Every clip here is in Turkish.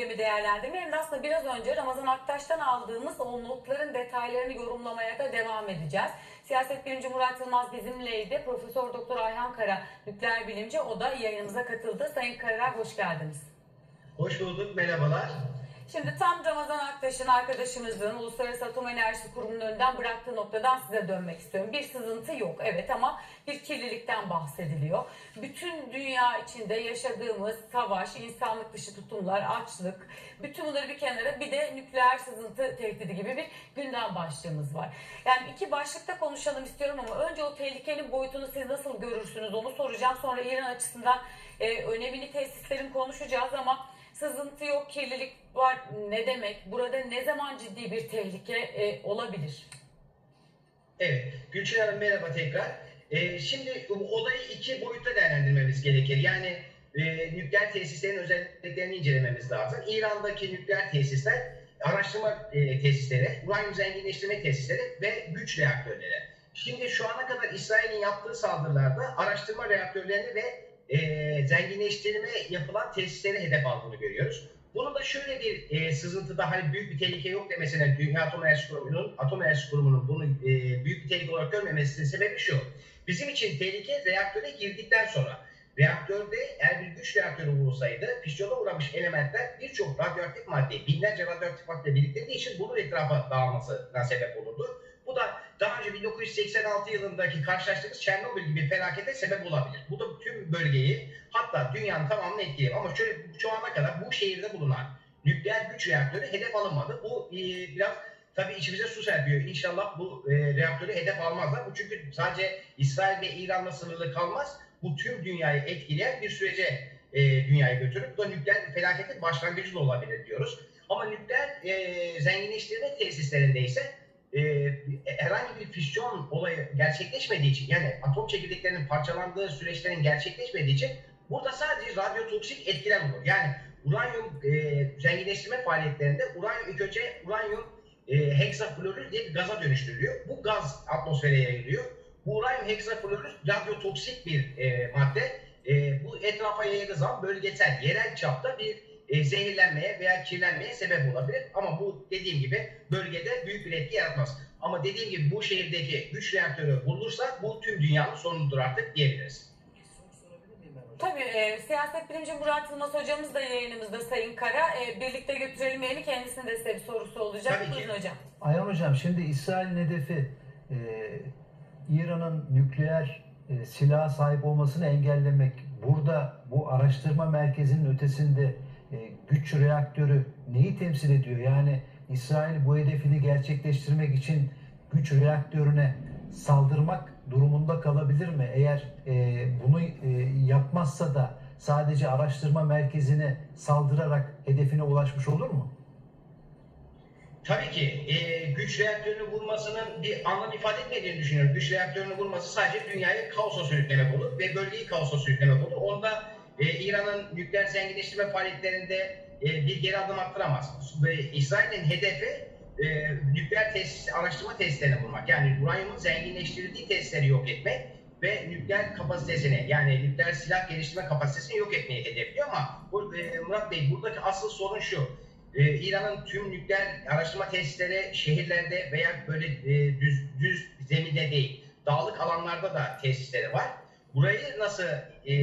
mi değerlendirme hem aslında biraz önce Ramazan Aktaş'tan aldığımız o notların detaylarını yorumlamaya da devam edeceğiz. Siyaset bilimci Murat Yılmaz bizimleydi. Profesör Doktor Ayhan Kara nükleer bilimci o da yayınımıza katıldı. Sayın Kara hoş geldiniz. Hoş bulduk, merhabalar. Şimdi tam Ramazan Aktaş'ın arkadaşımızın Uluslararası Atom Enerjisi Kurumu'nun önünden bıraktığı noktadan size dönmek istiyorum. Bir sızıntı yok evet ama bir kirlilikten bahsediliyor. Bütün dünya içinde yaşadığımız savaş, insanlık dışı tutumlar, açlık, bütün bunları bir kenara bir de nükleer sızıntı tehdidi gibi bir gündem başlığımız var. Yani iki başlıkta konuşalım istiyorum ama önce o tehlikenin boyutunu siz nasıl görürsünüz onu soracağım. Sonra İran açısından e, önemli tesislerin konuşacağız ama sızıntı yok, kirlilik var ne demek? Burada ne zaman ciddi bir tehlike e, olabilir? Evet, Gülçin Hanım merhaba tekrar. Ee, şimdi olayı iki boyutta değerlendirmemiz gerekir. Yani e, nükleer tesislerin özelliklerini incelememiz lazım. İran'daki nükleer tesisler araştırma e, tesisleri, uranyum zenginleştirme tesisleri ve güç reaktörleri. Şimdi şu ana kadar İsrail'in yaptığı saldırılarda araştırma reaktörlerini ve e, zenginleştirme yapılan tesisleri hedef aldığını görüyoruz. Bunun da şöyle bir e, sızıntıda hani büyük bir tehlike yok demesine Dünya Atom Enerjisi Kurumu'nun Atom Enerjisi Kurumu'nun bunu e, büyük bir tehlike olarak görmemesinin sebebi şu. Bizim için tehlike reaktöre girdikten sonra reaktörde eğer bir güç reaktörü vurulsaydı fisyona uğramış elementler birçok radyoaktif madde, binlerce radyoaktif madde biriktirdiği için bunun etrafa dağılmasına sebep olurdu. Bu da daha önce 1986 yılındaki karşılaştığımız Çernobil gibi bir felakete sebep olabilir. Bu da tüm bölgeyi hatta dünyanın tamamını etkiler. Ama şöyle şu ana kadar bu şehirde bulunan nükleer güç reaktörü hedef alınmadı. Bu e, biraz tabii içimize su serpiyor. İnşallah bu e, reaktörü hedef almazlar. Bu çünkü sadece İsrail ve İran'la sınırlı kalmaz. Bu tüm dünyayı etkileyen bir sürece e, dünyayı götürüp da nükleer felaketin başlangıcı da olabilir diyoruz. Ama nükleer e, zenginleştirme tesislerinde ise e, herhangi bir füsyon olayı gerçekleşmediği için yani atom çekirdeklerinin parçalandığı süreçlerin gerçekleşmediği için burada sadece radyotoksik etkiler olur. Yani uranyum e, zenginleştirme faaliyetlerinde uranyum ilk önce uranyum e, heksaflorür diye bir gaza dönüştürülüyor. Bu gaz atmosfere yayılıyor. Bu uranyum heksaflorür radyotoksik bir e, madde. E, bu etrafa yayıldığı zaman bölgesel, yerel çapta bir e, zehirlenmeye veya kirlenmeye sebep olabilir. Ama bu dediğim gibi bölgede büyük bir etki yaratmaz. Ama dediğim gibi bu şehirdeki güç reaktörü bulursa bu tüm dünyanın sonunudur artık diyebiliriz. Tabii e, siyaset bilimci Murat Yılmaz hocamız da yayınımızda Sayın Kara. E, birlikte götürelim yayını kendisinin de size bir sorusu olacak. Tabii ki. Buyurun hocam. Ayhan Hocam şimdi İsrail'in hedefi e, İran'ın nükleer e, silaha sahip olmasını engellemek. Burada bu araştırma merkezinin ötesinde e, güç reaktörü neyi temsil ediyor? Yani İsrail bu hedefini gerçekleştirmek için güç reaktörüne saldırmak durumunda kalabilir mi? Eğer e, bunu e, yapmazsa da sadece araştırma merkezine saldırarak hedefine ulaşmış olur mu? Tabii ki e, güç reaktörünü vurmasının bir anlam ifade etmediğini düşünüyorum. Güç reaktörünü vurması sadece dünyayı kaosa sürüklemek olur ve bölgeyi kaosa sürüklemek olur. Onda e, İran'ın nükleer zenginleştirme faaliyetlerinde e, bir geri adım attıramaz. Ve İsrail'in hedefi e, nükleer tesis, araştırma tesislerini vurmak. Yani uranyumun zenginleştirildiği tesisleri yok etmek ve nükleer kapasitesini yani nükleer silah geliştirme kapasitesini yok etmeyi hedefliyor ama bu, e, Murat Bey buradaki asıl sorun şu. Ee, İran'ın tüm nükleer araştırma tesisleri şehirlerde veya böyle e, düz, düz zeminde değil, dağlık alanlarda da tesisleri var. Burayı nasıl e,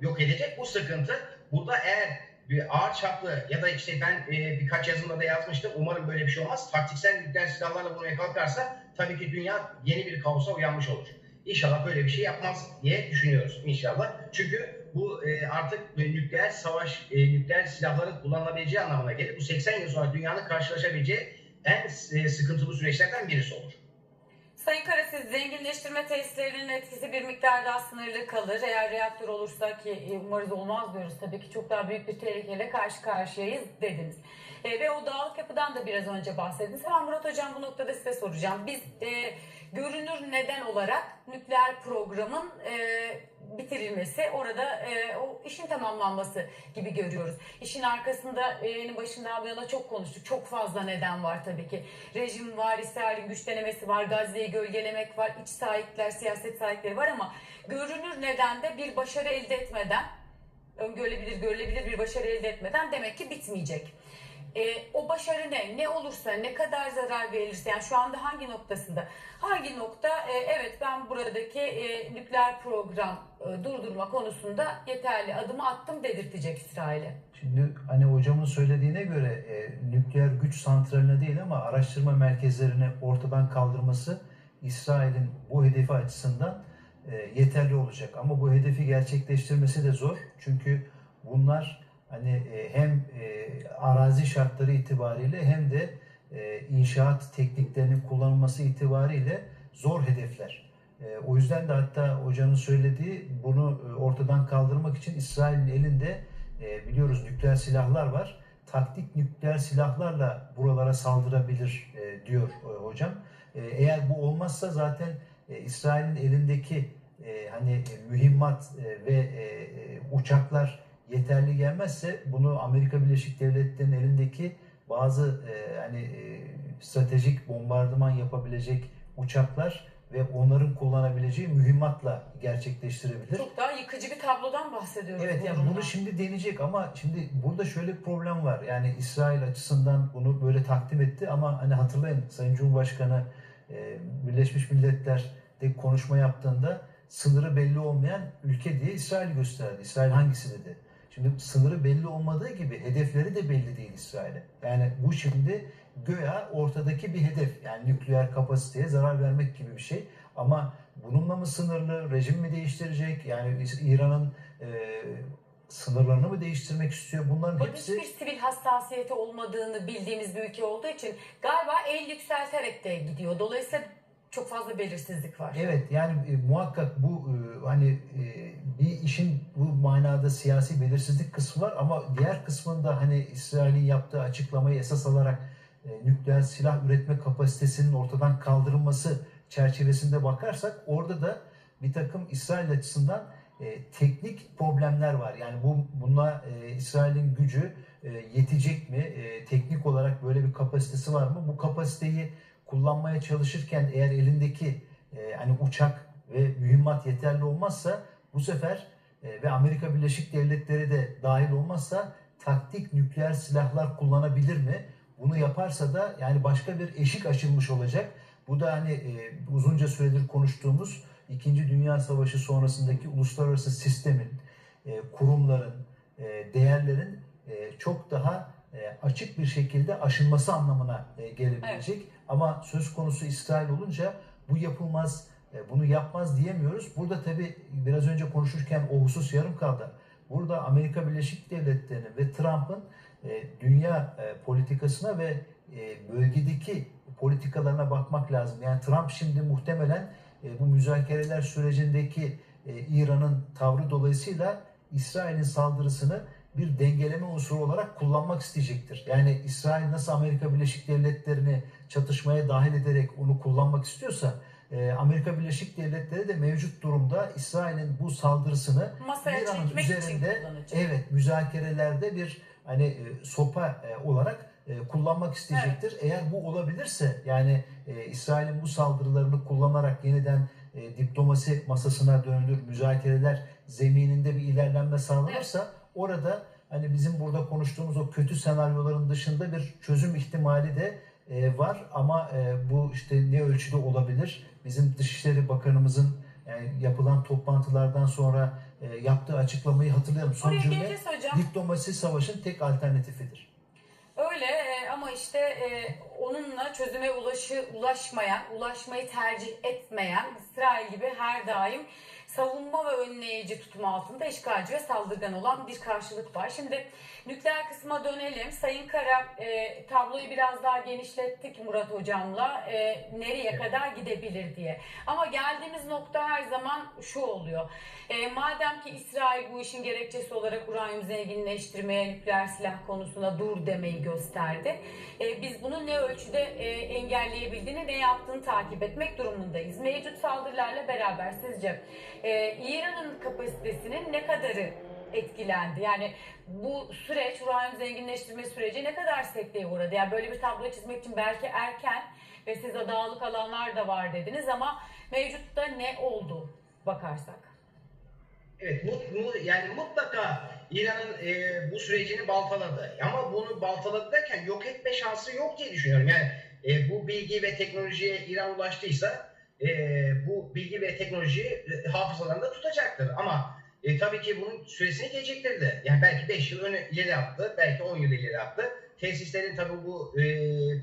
yok edecek bu sıkıntı? Burada eğer bir ağır çaplı ya da işte ben e, birkaç yazımda da yazmıştım. Umarım böyle bir şey olmaz. Taktiksel nükleer silahlarla vurmaya kalkarsa tabii ki dünya yeni bir kaosa uyanmış olur. İnşallah böyle bir şey yapmaz diye düşünüyoruz inşallah. Çünkü bu e, artık e, nükleer savaş, e, nükleer silahların kullanılabileceği anlamına gelir. Bu 80 yıl sonra dünyanın karşılaşabileceği en e, sıkıntılı süreçlerden birisi olur. Sayın Kara siz zenginleştirme tesislerinin etkisi bir miktar daha sınırlı kalır. Eğer reaktör olursa ki e, umarız olmaz diyoruz tabii ki çok daha büyük bir tehlikeyle karşı karşıyayız dediniz. E, ve o dağlık yapıdan da biraz önce bahsettiniz. Hemen Murat Hocam bu noktada size soracağım. Biz e, görünür neden olarak nükleer programın e, bitirilmesi, orada e, o işin tamamlanması gibi görüyoruz. İşin arkasında e, yayının başından bu çok konuştuk. Çok fazla neden var tabii ki. Rejim var, İsrail'in güç denemesi var, Gazze'yi gölgelemek var, iç sahipler, siyaset sahipleri var ama görünür nedende bir başarı elde etmeden öngörülebilir, görülebilir bir başarı elde etmeden demek ki bitmeyecek. E, o başarı ne? Ne olursa, ne kadar zarar verilirse, yani şu anda hangi noktasında? Hangi nokta? e, evet ben buradaki e, nükleer program e, durdurma konusunda yeterli adımı attım dedirtecek İsrail'e. Şimdi hani hocamın söylediğine göre e, nükleer güç santraline değil ama araştırma merkezlerini ortadan kaldırması İsrail'in bu hedefi açısından e, yeterli olacak. Ama bu hedefi gerçekleştirmesi de zor. Çünkü bunlar hani e, hem e, arazi şartları itibariyle hem de e, inşaat tekniklerinin kullanılması itibariyle zor hedefler. O yüzden de hatta hocanın söylediği bunu ortadan kaldırmak için İsrail'in elinde biliyoruz nükleer silahlar var. Taktik nükleer silahlarla buralara saldırabilir diyor hocam. Eğer bu olmazsa zaten İsrail'in elindeki hani mühimmat ve uçaklar yeterli gelmezse bunu Amerika Birleşik Devletleri'nin elindeki bazı e, hani e, stratejik bombardıman yapabilecek uçaklar ve onların kullanabileceği mühimmatla gerçekleştirebilir. Çok daha yıkıcı bir tablodan bahsediyoruz. Evet yani bunu şimdi deneyecek ama şimdi burada şöyle bir problem var. Yani İsrail açısından bunu böyle takdim etti ama hani hatırlayın Sayın Cumhurbaşkanı e, Birleşmiş Milletler'de konuşma yaptığında sınırı belli olmayan ülke diye İsrail gösterdi. İsrail hangisi dedi. Şimdi sınırı belli olmadığı gibi hedefleri de belli değil İsrail'e. Yani bu şimdi göya ortadaki bir hedef. Yani nükleer kapasiteye zarar vermek gibi bir şey. Ama bununla mı sınırlı, rejim mi değiştirecek? Yani İran'ın e, sınırlarını mı değiştirmek istiyor? Bunların Burada hepsi hiçbir sivil hassasiyeti olmadığını bildiğimiz bir ülke olduğu için galiba el yükselterek de gidiyor. Dolayısıyla çok fazla belirsizlik var. Evet yani e, muhakkak bu e, hani e, bu manada siyasi belirsizlik kısmı var ama diğer kısmında hani İsrail'in yaptığı açıklamayı esas alarak e, nükleer silah üretme kapasitesinin ortadan kaldırılması çerçevesinde bakarsak orada da bir takım İsrail açısından e, teknik problemler var. Yani bu buna e, İsrail'in gücü e, yetecek mi? E, teknik olarak böyle bir kapasitesi var mı? Bu kapasiteyi kullanmaya çalışırken eğer elindeki e, hani uçak ve mühimmat yeterli olmazsa bu sefer ve Amerika Birleşik Devletleri de dahil olmazsa taktik nükleer silahlar kullanabilir mi? Bunu yaparsa da yani başka bir eşik açılmış olacak. Bu da hani e, uzunca süredir konuştuğumuz İkinci Dünya Savaşı sonrasındaki uluslararası sistemin, e, kurumların, e, değerlerin e, çok daha e, açık bir şekilde aşılması anlamına e, gelebilecek. Ama söz konusu İsrail olunca bu yapılmaz, e, bunu yapmaz diyemiyoruz. Burada tabii biraz önce konuşurken o husus yarım kaldı. Burada Amerika Birleşik Devletleri'nin ve Trump'ın e, dünya e, politikasına ve e, bölgedeki politikalarına bakmak lazım. Yani Trump şimdi muhtemelen e, bu müzakereler sürecindeki e, İran'ın tavrı dolayısıyla İsrail'in saldırısını bir dengeleme unsuru olarak kullanmak isteyecektir. Yani İsrail nasıl Amerika Birleşik Devletleri'ni çatışmaya dahil ederek onu kullanmak istiyorsa e, Amerika Birleşik Devletleri de mevcut durumda İsrail'in bu saldırısını Masaya İran'ın üzerinde evet müzakerelerde bir hani e, sopa e, olarak e, kullanmak isteyecektir. Eğer bu olabilirse yani e, İsrail'in bu saldırılarını kullanarak yeniden e, diplomasi masasına dönülür, müzakereler zemininde bir ilerlenme sağlanırsa orada hani bizim burada konuştuğumuz o kötü senaryoların dışında bir çözüm ihtimali de e, var ama e, bu işte ne ölçüde olabilir? Bizim Dışişleri Bakanımızın yani yapılan toplantılardan sonra e, yaptığı açıklamayı hatırlayalım. Son Oraya cümle diplomasi savaşın tek alternatifidir. Öyle e, ama işte e, onunla çözüme ulaşı, ulaşmayan, ulaşmayı tercih etmeyen İsrail gibi her daim savunma ve önleyici tutum altında işgalci ve saldırgan olan bir karşılık var. Şimdi nükleer kısma dönelim. Sayın Kara e, tabloyu biraz daha genişlettik Murat Hocam'la e, nereye kadar gidebilir diye. Ama geldiğimiz nokta her zaman şu oluyor. E, madem ki İsrail bu işin gerekçesi olarak uranyum zenginleştirmeye, nükleer silah konusunda dur demeyi gösterdi. E, biz bunu ne ölçüde e, engelleyebildiğini, ne yaptığını takip etmek durumundayız. Mevcut saldırılarla beraber sizce e, İran'ın kapasitesinin ne kadarı etkilendi? Yani bu süreç, uranyum zenginleştirme süreci ne kadar sekteye uğradı? Yani böyle bir tablo çizmek için belki erken ve size dağlık alanlar da var dediniz ama mevcutta ne oldu bakarsak? Evet, mu, mu- yani mutlaka İran'ın e, bu sürecini baltaladı. Ama bunu baltaladı derken yok etme şansı yok diye düşünüyorum. Yani e, bu bilgi ve teknolojiye İran ulaştıysa e, bu bilgi ve teknolojiyi e, hafızalarında tutacaktır. Ama e, tabii ki bunun süresini geciktirdi. Yani belki 5 yıl ileri attı, belki 10 yıl ileri attı. Tesislerin tabii bu e,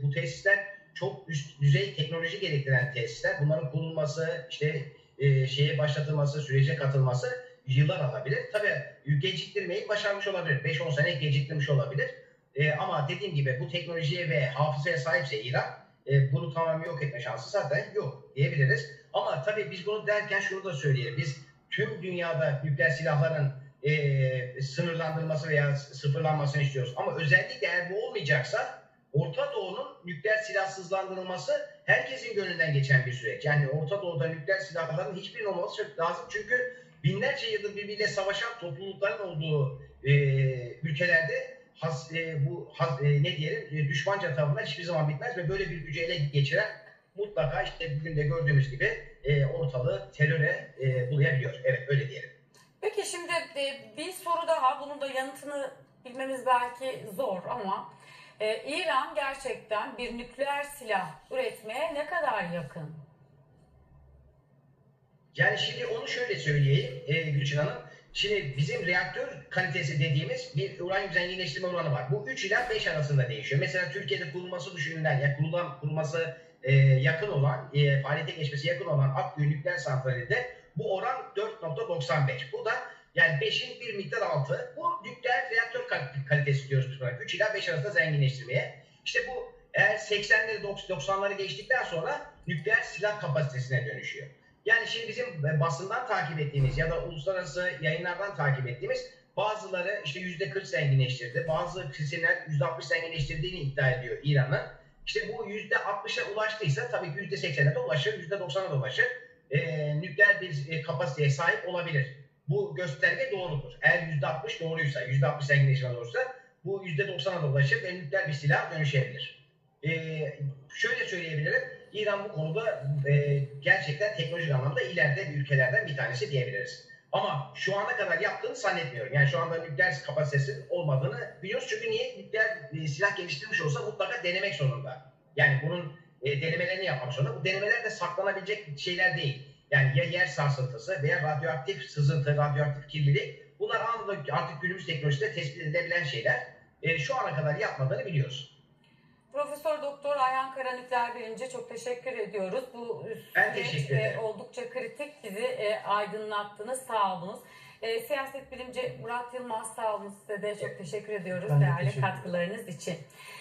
bu tesisler çok üst düzey teknoloji gerektiren tesisler. Bunların kurulması, işte e, şeye başlatılması, sürece katılması yıllar alabilir. Tabii geciktirmeyi başarmış olabilir. 5-10 sene geciktirmiş olabilir. E, ama dediğim gibi bu teknolojiye ve hafızaya sahipse İran e, bunu tamamen yok etme şansı zaten yok diyebiliriz. Ama tabii biz bunu derken şunu da söyleyelim. Biz tüm dünyada nükleer silahların e, sınırlandırılması veya sıfırlanmasını istiyoruz. Ama özellikle eğer bu olmayacaksa Orta Doğu'nun nükleer silahsızlandırılması herkesin gönlünden geçen bir süreç. Yani Orta Doğu'da nükleer silahların hiçbirinin olmaması çok lazım. Çünkü binlerce yıldır birbiriyle savaşan toplulukların olduğu e, ülkelerde has, e, bu has, e, ne diyelim e, düşmanca tavırlar hiçbir zaman bitmez ve böyle bir gücü ele geçiren mutlaka işte bugün de gördüğümüz gibi e, ortalığı teröre e, bulayabiliyor. Evet öyle diyelim. Peki şimdi e, bir soru daha. Bunun da yanıtını bilmemiz belki zor ama e, İran gerçekten bir nükleer silah üretmeye ne kadar yakın? Yani şimdi onu şöyle söyleyeyim e, Gülçin Hanım. Şimdi bizim reaktör kalitesi dediğimiz bir uranyum zenginleştirme oranı var. Bu 3 ila 5 arasında değişiyor. Mesela Türkiye'de kurulması düşünülen, ya kurulan, kurulması e, yakın olan, e, faaliyete geçmesi yakın olan Akkuyu nükleer santralinde bu oran 4.95. Bu da yani 5'in bir miktar altı. Bu nükleer reaktör kal- kalitesi diyoruz biz buna. 3 ila 5 arasında zenginleştirmeye. İşte bu eğer 80'leri 90'ları geçtikten sonra nükleer silah kapasitesine dönüşüyor. Yani şimdi bizim e, basından takip ettiğimiz ya da uluslararası yayınlardan takip ettiğimiz bazıları işte %40 zenginleştirdi. Bazı kesimler %60 zenginleştirdiğini iddia ediyor İran'ın. İşte bu %60'a ulaştıysa tabii ki %80'e de ulaşır, %90'a da ulaşır. Ee, nükleer bir e, kapasiteye sahip olabilir. Bu gösterge doğrudur. Eğer %60 doğruysa, %60 zenginleşme doğruysa bu %90'a da ulaşır ve nükleer bir silah dönüşebilir. Ee, şöyle söyleyebilirim. İran bu konuda e, gerçekten teknolojik anlamda ileride bir ülkelerden bir tanesi diyebiliriz. Ama şu ana kadar yaptığını zannetmiyorum. Yani şu anda nükleer kapasitesi olmadığını biliyoruz. Çünkü niye? Nükleer e, silah geliştirmiş olsa mutlaka denemek zorunda. Yani bunun e, denemelerini yapmak zorunda. Bu denemeler de saklanabilecek şeyler değil. Yani ya yer sarsıntısı veya radyoaktif sızıntı, radyoaktif kirlilik. Bunlar anında artık günümüz teknolojisinde tespit edilebilen şeyler. E, şu ana kadar yapmadığını biliyoruz. Profesör Doktor Ayhan Kara Nükleer Bilimci çok teşekkür ediyoruz. Bu Ben teşekkür e, ederim. oldukça kritik. Bizi e, aydınlattınız. Sağ olunuz. E, siyaset bilimci Murat Yılmaz sağ olun size de çok teşekkür ediyoruz Ben de değerli teşekkür katkılarınız için.